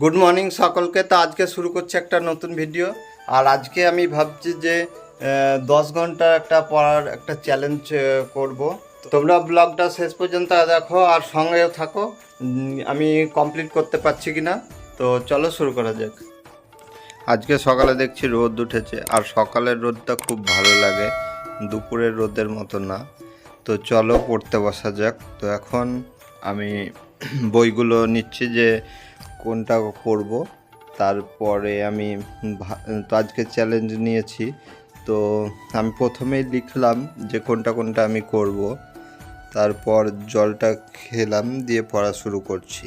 Good morning সকলকে। তো আজকে শুরু করছি একটা নতুন ভিডিও আর আজকে আমি ভাবছি যে দশ ঘণ্টা একটা পড়ার একটা চ্যালেঞ্জ করব। তোমরা ব্লগটা শেষ পর্যন্ত দেখো আর সঙ্গেও থাকো। আমি কমপ্লিট করতে পারছি কি না তো চলো শুরু করা যাক। আজকে সকালে দেখছি রোদ উঠেছে। আর সকালের রোদটা খুব ভালো লাগে। দুপুরের রোদের মতো না। তো চলো পড়তে বসা যাক। তো এখন আমি বইগুলো নিচ্ছি যে কোনটা করব? তারপরে আমি তো আজকে চ্যালেঞ্জ নিয়েছি। তো আমি প্রথমেই লিখলাম যে কোনটা কোনটা আমি করব। তারপর জলটা খেলাম, দিয়ে পড়া শুরু করছি।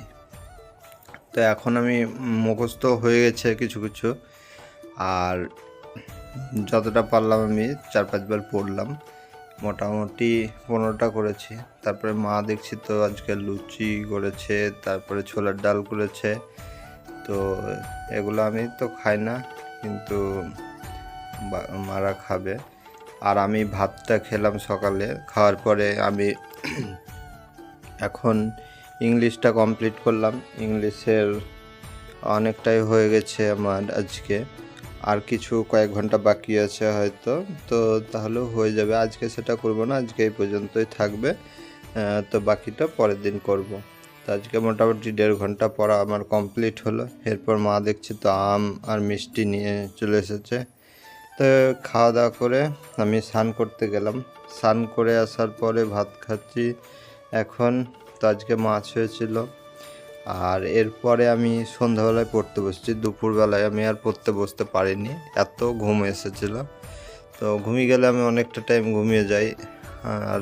তো এখন আমি মুখস্থ হয়ে গেছে কিছু কিছু। আর যতটা পারলাম আমি চার পাঁচবার পড়লাম। মোটামুটি পনেরোটা করেছি। তারপরে মা দেখছি তো আজকে লুচি করেছে, তারপরে ছোলার ডাল করেছে। তো এগুলো আমি তো খাই না, কিন্তু মারা খাবে। আর আমি ভাতটা খেলাম সকালে, খাওয়ার পরে আমি এখন ইংলিশটা কমপ্লিট করলাম। ইংলিশের অনেকটাই হয়ে গেছে আমার আজকে। আর কিছু কয়েক ঘণ্টা বাকি আছে হয়তো, তো তাহলেও হয়ে যাবে। আজকে সেটা করব না, আজকে এই পর্যন্তই থাকবে। তো বাকিটা পরের দিন করব। তো আজকে মোটামুটি দেড় ঘণ্টা পড়া আমার কমপ্লিট হলো। এরপর মা দেখছি তো আম আর মিষ্টি নিয়ে চলে এসেছে। তো খাওয়া দাওয়া করে আমি স্নান করতে গেলাম। স্নান করে আসার পরে ভাত খাচ্ছি। এখন তো আজকে মাছ হয়েছিল। আর এরপরে আমি সন্ধ্যাবেলায় পড়তে বসছি, দুপুরবেলায় আমি আর পড়তে বসতে পারিনি, এত ঘুম এসেছিল। তো ঘুমিয়ে গেলে আমি অনেকটা টাইম ঘুমিয়ে যাই, আর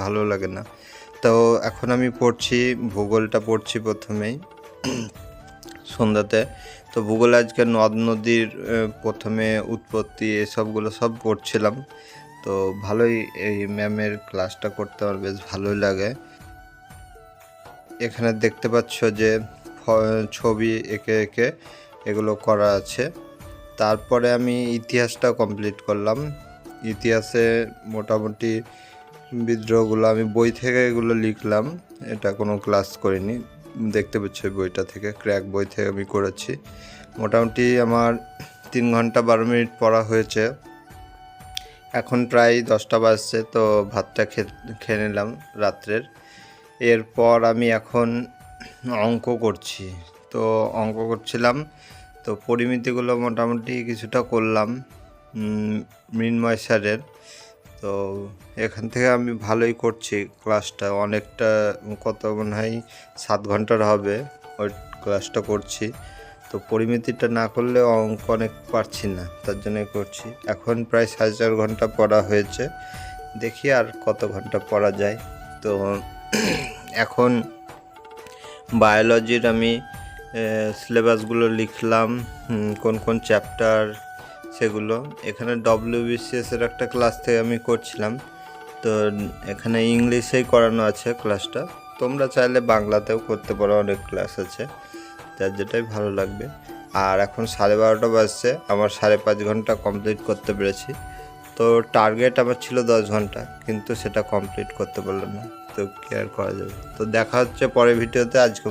ভালো লাগে না। তো এখন আমি পড়ছি, ভূগোলটা পড়ছি প্রথমেই, সন্ধ্যাতে। তো ভূগোলে আজকে নদ নদীর প্রথমে উৎপত্তি, এসবগুলো সব পড়ছিলাম। তো ভালোই এই ম্যামের ক্লাসটা করতে আমার বেশ ভালোই লাগে। এখানে দেখতে পাচ্ছ যে ছবি এঁকে এঁকে এগুলো করা আছে। তারপরে আমি ইতিহাসটা কমপ্লিট করলাম। ইতিহাসে মোটামুটি বিদ্রোহগুলো আমি বই থেকে এগুলো লিখলাম। এটা কোনো ক্লাস করিনি। দেখতে পাচ্ছ বইটা থেকে ক্র্যাক বই থেকে আমি করেছি। মোটামুটি আমার তিন ঘণ্টা বারো মিনিট পড়া হয়েছে। এখন প্রায় দশটা বাজছে, তো ভাতটা খেয়ে নিলাম রাত্রের। এরপর আমি এখন অঙ্ক করছি। তো অঙ্ক করছিলাম, তো পরিমিতিগুলো মোটামুটি কিছুটা করলাম মৃন্ময় স্যারের। তো এখান থেকে আমি ভালোই করছি ক্লাসটা, অনেকটা কত মনে হয় সাত ঘণ্টার হবে ওই ক্লাসটা করছি। তো পরিমিতিটা না করলে অঙ্ক অনেক পারছি না, তার জন্য করছি। এখন প্রায় সাড়ে চার ঘণ্টা পড়া হয়েছে, দেখি আর কত ঘণ্টা পড়া যায়। তো এখন বায়োলজির আমি সিলেবাসগুলো লিখলাম কোন কোন চ্যাপ্টার সেগুলো। এখানে ডব্লিউবিসিএস এর একটা ক্লাস থেকে আমি করছিলাম, তো এখানে ইংলিশেই করানো আছে ক্লাসটা তোমরা চাইলে বাংলাতেও করতে পারো, অনেক ক্লাস আছে, যার যেটাই ভালো লাগবে। আর এখন সাড়ে বারোটা বাজছে, আমার সাড়ে পাঁচ ঘণ্টা কমপ্লিট করতে পেরেছি। তো টার্গেট আমার ছিল দশ ঘণ্টা, কিন্তু সেটা কমপ্লিট করতে পারলাম না। তো কি আর করা যাবে? তো দেখা হচ্ছে পরের ভিডিওতে আজকে